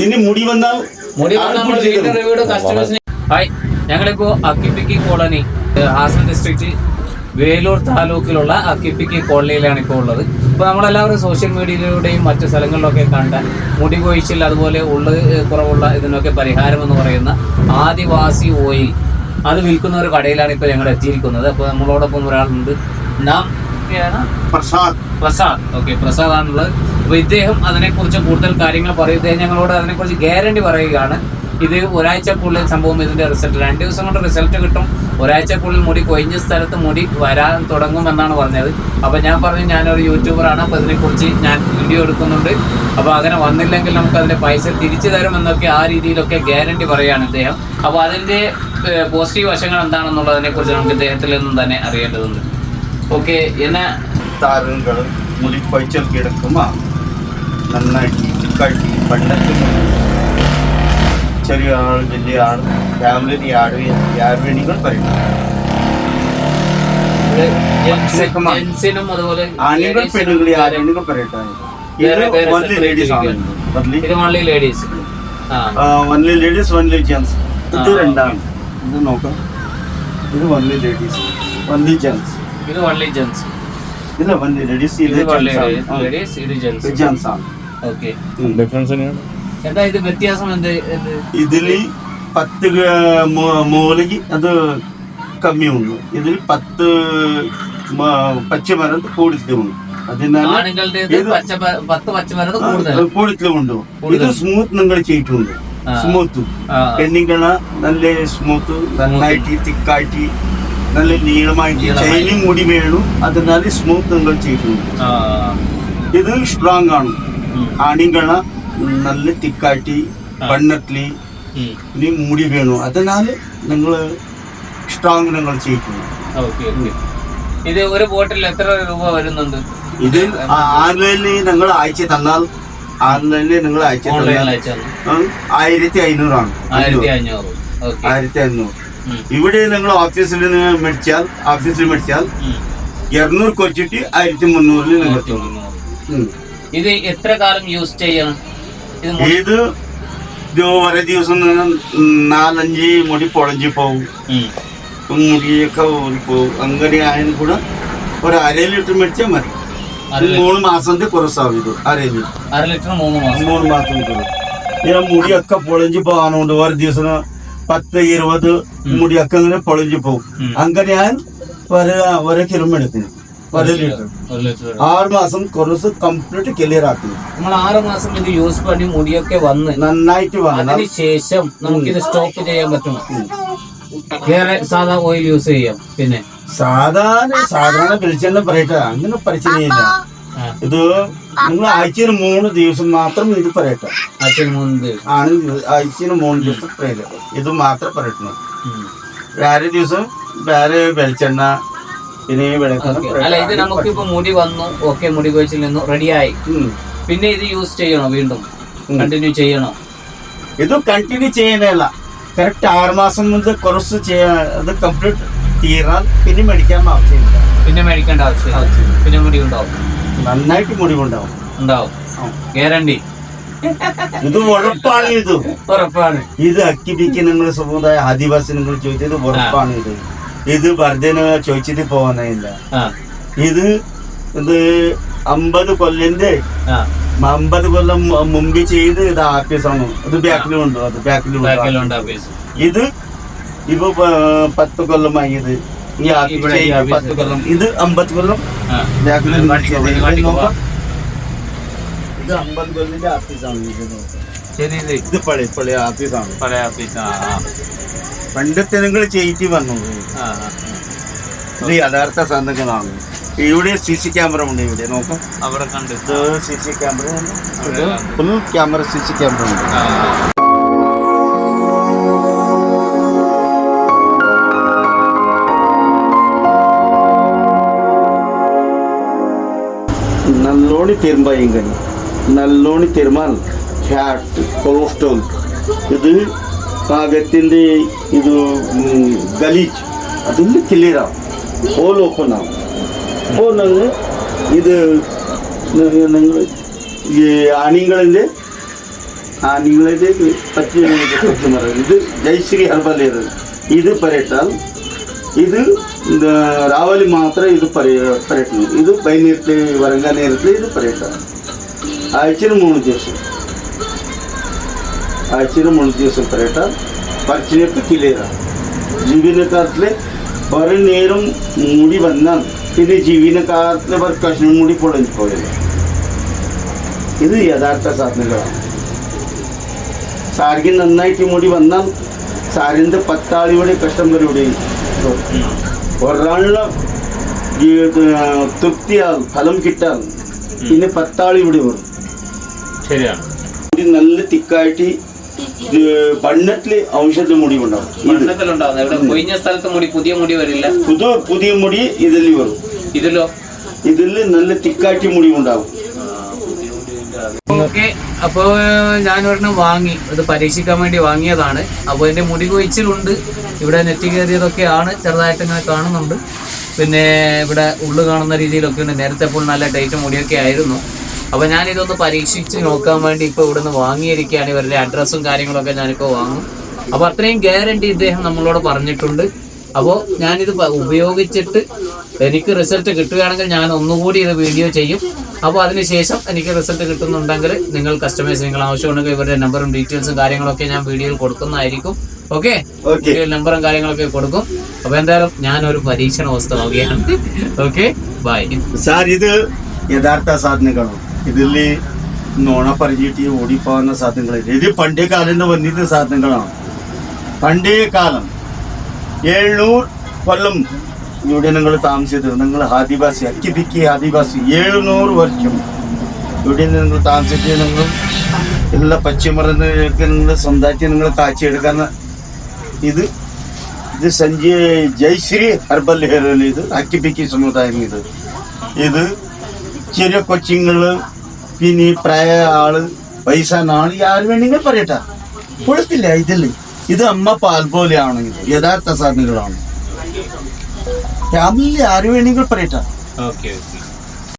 പിന്നെ മുടി വന്നാൽ മുടി കസ്റ്റമേഴ്സിന് ഹായ് ഞങ്ങളിപ്പോ അക്കിപ്പിക്കി കോളനി ഹാസൻ ഡിസ്ട്രിക്റ്റ് വേലൂർ താലൂക്കിലുള്ള അക്കിപ്പിക്കി കോളനിയിലാണ് ഇപ്പോൾ ഉള്ളത്. ഇപ്പോൾ നമ്മളെല്ലാവരും സോഷ്യൽ മീഡിയയിലൂടെയും മറ്റു സ്ഥലങ്ങളിലൊക്കെ കണ്ട മുടി കൊഴിച്ചിൽ അതുപോലെ ഉള്ള കുറവുള്ള ഇതിനൊക്കെ പരിഹാരം എന്ന് പറയുന്ന ആദിവാസി ഓയിൽ അത് വിൽക്കുന്ന ഒരു കടയിലാണ് ഇപ്പോൾ ഞങ്ങൾ എത്തിയിരിക്കുന്നത്. അപ്പോൾ നമ്മളോടൊപ്പം ഒരാളുണ്ട്. നാം പ്രസാദ്. പ്രസാദ്. ഓക്കെ പ്രസാദ് ആണുള്ളത്. അപ്പൊ ഇദ്ദേഹം അതിനെക്കുറിച്ച് കൂടുതൽ കാര്യങ്ങൾ പറയും. ഇദ്ദേഹം ഞങ്ങളോട് അതിനെക്കുറിച്ച് ഗ്യാരണ്ടി പറയുകയാണ്. ഇത് ഒരാഴ്ചക്കുള്ളിൽ സംഭവം ഇതിന്റെ റിസൾട്ട് രണ്ട് ദിവസം കൊണ്ട് റിസൾട്ട് കിട്ടും. ഒരാഴ്ചക്കുള്ളിൽ മുടി കൊഴിഞ്ഞ സ്ഥലത്ത് മുടി വരാൻ തുടങ്ങും എന്നാണ് പറഞ്ഞത്. അപ്പൊ ഞാൻ പറഞ്ഞു ഞാനൊരു യൂട്യൂബറാണ് അപ്പൊ ഇതിനെക്കുറിച്ച് ഞാൻ വീഡിയോ എടുക്കുന്നുണ്ട്. അപ്പൊ അങ്ങനെ വന്നില്ലെങ്കിൽ നമുക്ക് അതിന്റെ പൈസ തിരിച്ചു തരും എന്നൊക്കെ ആ രീതിയിലൊക്കെ ഗ്യാരണ്ടി പറയുകയാണ് ഇദ്ദേഹം. അപ്പൊ അതിന്റെ പോസിറ്റീവ് വശങ്ങൾ എന്താണെന്നുള്ളതിനെ കുറിച്ച് നമുക്ക് ഇദ്ദേഹത്തിൽ നിന്നും തന്നെ അറിയേണ്ടതുണ്ട്. ഓക്കെ എന്നാ? താരങ്ങൾ മുടി കൊഴിച്ചൽ കിടക്കുമ്പോൾ നന്നായിട്ട് ചിക്കാട്ടി പണ്ടത്തെ ചെറിയ ആൾ വലിയ ആൾ ഫാമിലി ആട് ಯಾರು വേണികൾ പറയും ജെൻസ്- ജെൻസിനും അതുപോലെ ആണുങ്ങൾ നും പെണ്ണുങ്ങൾ പറയട്ടെ. ഇത് ഓൺലി ഇത് only ladies only ladies only gents ഇത് രണ്ടാണ്. ഇത് നോക്കാം. ഇത് ഓൺലി ലേഡീസ് ഓൺലി ജെൻസ് ഇത് ഓൺലി ജെൻസ് ഇല്ല ഓൺലി ലേഡീസ് ഇത് ജെൻസ് ആണ്. ഡിഫറൻസ് തന്നെയാണ്. എന്താ ഇത് വ്യത്യാസം എന്ത്? ഇതിൽ പത്ത് മൂലയ്ക്ക് അത് കമ്മിയുണ്ട് ഇതിൽ പത്ത് പച്ചമരം കൂടുതലുണ്ട് അതിനാൽ കൂടുതലുണ്ട് ഇത് സ്മൂത്ത് നിങ്ങൾ ചെയ്തിട്ടുണ്ട്. സ്മൂത്ത് പെണ്ണിങ്ങള നല്ല സ്മൂത്ത് നന്നായിട്ട് തിക്കായിട്ട് നല്ല നീളമായിട്ട് നീളമായി. ചൈനിങ് മുടി വേണം. അതിനാൽ സ്മൂത്ത് നിങ്ങൾ ചെയ്തിട്ടുണ്ട്. ആ, ഇത് സ്ട്രോങ് ആണ്. ആണുങ്ങള നല്ല തിക്കാട്ടി. വണ്ണത്തിൽ. ഇനി മുടി വേണു. അതിനാൽ നിങ്ങൾ സ്ട്രോങ് നിങ്ങൾ ചെയ്യിക്കുന്നു ഇത് ഒരു ബോട്ടിൽ എത്ര രൂപ വരുന്നുണ്ട്? ഇത് ആൺലൈനിൽ നിങ്ങൾ അയച്ചു തന്നാൽ ആൺലൈനിൽ നിങ്ങൾ അയച്ചു തന്നാൽ ആയിരത്തി അഞ്ഞൂറാണ്. ആയിരത്തി അഞ്ഞൂറ്. ഇവിടെ നിങ്ങൾ ഓഫീസിൽ മേടിച്ചാൽ ഓഫീസിൽ മേടിച്ചാൽ ഇരുന്നൂറ് കൊച്ചിട്ട് ആയിരത്തി മുന്നൂറിൽ നിങ്ങൾ. ഇത് എത്ര കാലം യൂസ് ചെയ്യണം ഇത് ഇത് ഒരേ ദിവസം നാലഞ്ച് മുടി പൊളഞ്ചി ഉം. മുടിയൊക്കെ അങ്ങനെ ആയതിന് കൂടെ ഒരു അര ലിറ്റർ മേടിച്ചാൽ മതി. മൂന്ന് മാസത്തെ കുറച്ചാവും ഇത് അര ലിറ്റർ. അര ലിറ്റർ മൂന്ന് മാസം. മൂന്ന് മാസം കുറവ് ഇങ്ങനെ മുടിയൊക്കെ പൊളിഞ്ഞു പോകാനുണ്ട്. ഒരു ദിവസം പത്ത് ഇരുപത് മുടിയൊക്കെ ഇങ്ങനെ പൊളിഞ്ചു പോകും അങ്ങനെ ഞാൻ ഒരു ഒരു കിലോ എടുക്കുന്നു. ഒരു ലിറ്റർ ആറ് മാസം കുറച്ച് കംപ്ലീറ്റ് ക്ലിയർ ആക്കി നമ്മൾ ആറ് മാസം ഇത് യൂസ് പണി മുടിയൊക്കെ വന്ന് നന്നായിട്ട് വന്നു. ശേഷം നമുക്ക് ഇത് സ്റ്റോപ്പ് ചെയ്യാൻ പറ്റും വേറെ സാധാ ഓയിൽ യൂസ് ചെയ്യാം. പിന്നെ? സാധാരണ സാധാരണ വെളിച്ചെണ്ണ പറയട്ടെ. അങ്ങനെ പ്രശ്നമില്ല ഇത് നിങ്ങൾ ആഴ്ചയിൽ മൂന്ന് ദിവസം മാത്രം ഇത് പറയട്ടെ. ആഴ്ചയിൽ മൂന്ന് ദിവസം. ആണ് ആഴ്ചയിൽ മൂന്ന് ദിവസം പറയട്ടെ ഇത് മാത്രം പറയട്ടണം വേറെ ദിവസം വേറെ വെളിച്ചെണ്ണ വെളിച്ചെണ്ണ അല്ല ഇത് നമുക്ക് ഇപ്പൊ മുടി വന്നു. ഓക്കെ മുടി കൊഴിച്ചിൽ നിന്നു. റെഡിയായി. പിന്നെ ഇത് യൂസ് ചെയ്യണോ വീണ്ടും? കണ്ടിന്യൂ ചെയ്യണോ? ഇത് കണ്ടിന്യൂ ചെയ്യുന്നതല്ല കറക്റ്റ് ആറ് മാസം മുതൽ കുറച്ച് ചെയ്യാൻ അത് കംപ്ലീറ്റ് തീരാൻ പിന്നെ മേടിക്കാൻ ആവശ്യമില്ല. പിന്നെ മേടിക്കേണ്ട ആവശ്യമില്ല. പിന്നെ മുടി ഉണ്ടാവും നന്നായിട്ട് മുടി ഉണ്ടാവും. ഉണ്ടാവും ഗ്യാരണ്ടി ഇത് ഉറപ്പാണ് ഇത്. ഉറപ്പാണ്. ഇത് അക്കിപ്പിക്ക് നിങ്ങൾ സമുദായ ആദിവാസി നിങ്ങൾ ചോദിച്ചത് ഉറപ്പാണ് ഇത്. ഇത് വർധന ചോദിച്ചിട്ട് പോകുന്നില്ല ഇത് ഇത് അമ്പത് കൊല്ലിന്റെ അമ്പത് കൊല്ലം മുമ്പ് ചെയ്ത് ഇത് ആഫീസാണ് ഇത് ബാക്കിലും ഉണ്ടോ അത് ബാക്കിലും ഇത് ഇപ്പൊ പത്ത് കൊല്ലമായി ഇത് ഈ ആഫീസ് ഇവിടെ ഈ ചെയ്ത് ആഫീസ്. പത്ത് കൊല്ലം. ഇത് അമ്പത് കൊല്ലം ബാക്കിലും ഇത് കാണിക്ക് നോക്കാം. ഇത് അമ്പത് കൊല്ലിന്റെ ആഫീസാണ് ഇത് നോക്കാം. പഴയ പഴയ ആഫീസാണ് പഴയ ആഫീസ് പണ്ടത്തെ നിങ്ങൾ ചെയ്യിച്ച് വന്നു. ഇത് യഥാർത്ഥ സാധനങ്ങളാണ്. ഇവിടെ സി സി ക്യാമറ ഉണ്ട് ഇവിടെ നോക്കാം. അവിടെ കണ്ട്. C C camera full camera C C camera ഉണ്ട്. നല്ലോണി തിരുമ്പായിങ്കനി നല്ലോണി തിരുമാൽ ഫാറ്റ് കൊളസ്ട്രോൾ ഇത് ಆ ಗೊತ್ತಿಲ್ಲದೆ ಇದು ಗಲೀಜ್. ಅದನ್ನು ಕ್ಲಿಯರ್ ಹೋಲ್ ಓಪನ್ ಆಗ. ಹೋಲಲ್ಲಿ ಇದು ನಂಗೆ ಈ ಆಣಿಗಳಿಂದ ಆಣಿಗಳಿಂದ ಪಚ್ಚೆ ಪಚ್ಚಿ ಮರ. ಇದು ಜೈಶ್ರೀ ಹರ್ಬಲ್ ಇರೋದು ಇದು ಪರ್ಯಟನ. ಇದು ರಾವಲಿ ಮಾತ್ರ ಇದು ಪರ್ಯ, ಪರ್ಯಟನ. ಇದು ಬೈನಿರ್ತೀವಿ ವರಂಗನೇ ಇರ್ತೀವಿ ಇದು ಪರ್ಯಟನ. ಆಯ್ಚಿನ ಮೂರು ದಿವಸ ആഴ്ചയിൽ മൂന്ന് ദിവസം പരട്ട പറിച്ചിനൊക്കെ ക്ലിയറാണ് ജീവനക്കാരത്തിൽ ഒരു നേരം മുടി വന്നാൽ പിന്നെ ജീവനക്കാരത്തിലെ ഒരു കഷ്ണം മുടി പൊളഞ്ഞു പോയത്. ഇത് യഥാർത്ഥ സാധനങ്ങളാണ്. സാരിക്ക് നന്നായിട്ട് മുടി വന്നാൽ സാരിന്റെ പത്താളിയുടെ കഷ്ടം ഇവിടെ ഒരാളുടെ തൃപ്തിയാൽ ഫലം കിട്ടാൽ പിന്നെ പത്താളി ഇവിടെ വരും. ശരിയാണ്. മുടി നല്ല തിക്കായിട്ട് ബണ്ണത്തിൽ ഔഷധ മുടി ഉണ്ടാവും കൊയിഞ്ഞ സ്ഥലത്ത് മുടി പുതിയ മുടി വരില്ല? പുതു പുതിയ മുടി ഇതിൽ വരും. ഇതിലോ? ഇതിൽ നല്ല തിക്കാറ്റി മുടി ഉണ്ടാവും ഓക്കെ. അപ്പോൾ ഞാൻ ഒരെണ്ണം വാങ്ങി. ഇത് പരീക്ഷിക്കാൻ വേണ്ടി വാങ്ങിയതാണ്. അപ്പോൾ എന്റെ മുടി കൊഴിച്ചിലുണ്ട്. ഇവിടെ നെറ്റ് കയറിയതൊക്കെയാണ് ചെറുതായിട്ട് ഇങ്ങനെ കാണുന്നുണ്ട്. പിന്നെ ഇവിടെ ഉള്ളു കാണുന്ന രീതിയിലൊക്കെ ഉണ്ട്. നേരത്തെ ഇപ്പോൾ നല്ല ടൈറ്റ് മുടിയൊക്കെ ആയിരുന്നു. അപ്പോൾ ഞാൻ ഇതൊന്ന് പരീക്ഷിച്ച് നോക്കാൻ വേണ്ടി ഇപ്പൊ ഇവിടുന്ന് വാങ്ങിയിരിക്കുകയാണ്. ഇവരുടെ അഡ്രസ്സും കാര്യങ്ങളൊക്കെ ഞാനിപ്പോ വാങ്ങും. അപ്പൊ അത്രയും ഗ്യാരണ്ടി ഇദ്ദേഹം നമ്മളോട് പറഞ്ഞിട്ടുണ്ട്. അപ്പോൾ ഞാനിത് ഉപയോഗിച്ചിട്ട് എനിക്ക് റിസൾട്ട് കിട്ടുകയാണെങ്കിൽ ഞാൻ ഒന്നുകൂടി ഇത് വീഡിയോ ചെയ്യും. അപ്പോൾ അതിനുശേഷം എനിക്ക് റിസൾട്ട് കിട്ടുന്നുണ്ടെങ്കിൽ നിങ്ങൾ കസ്റ്റമേഴ്സ് നിങ്ങൾ ആവശ്യമുണ്ടെങ്കിൽ ഇവരുടെ നമ്പറും ഡീറ്റെയിൽസും കാര്യങ്ങളൊക്കെ ഞാൻ വീഡിയോയിൽ കൊടുക്കുന്നതായിരിക്കും. ഓക്കെ വീഡിയോയിൽ നമ്പറും കാര്യങ്ങളൊക്കെ കൊടുക്കും. അപ്പൊ എന്തായാലും ഞാൻ ഒരു പരീക്ഷണ വസ്തുവാകുകയാണ് ഓക്കെ ബൈ സാർ ഇത് യഥാർത്ഥ സാധനങ്ങളാണ് ഇതിൽ നോണ പറഞ്ഞിട്ട് ഓടിപ്പോകുന്ന സാധനങ്ങളില്ല ഇത് പണ്ടേ കാലം വന്നിട്ട് സാധനങ്ങളാണ്. പണ്ടേ കാലം എഴുന്നൂറ് കൊല്ലം ഇവിടെ നിങ്ങൾ താമസിച്ചത് നിങ്ങൾ ആദിവാസി അക്കിപ്പിക്കി ആദിവാസി എഴുന്നൂറ് വർഷം ഇവിടെ നിങ്ങൾ താമസിച്ച് നിങ്ങൾ എല്ലാ പച്ചമരുന്നൊക്കെ നിങ്ങൾ സ്വന്തമായിട്ട് നിങ്ങൾ കാച്ചിയെടുക്കുന്ന ഇത് ഇത് സഞ്ജയ് ജയശ്രീ ഹെർബൽ ഹെയർ ഇത് അക്കിപ്പിക്കി സമുദായം ഇത്. ഇത് ചെറിയ കൊച്ചുങ്ങൾ പിന്നെ പ്രായ ആൾ പൈസ ആൾ ആര് വേണമെങ്കിൽ പറയട്ടെ. കൊടുത്തില്ല ഇതിൽ ഇത് അമ്മ പാൽ പോലെയാണ്. യഥാർത്ഥ സാധനങ്ങളാണ്. ഫാമിലി ആര് വേണമെങ്കിൽ പറയട്ടെ.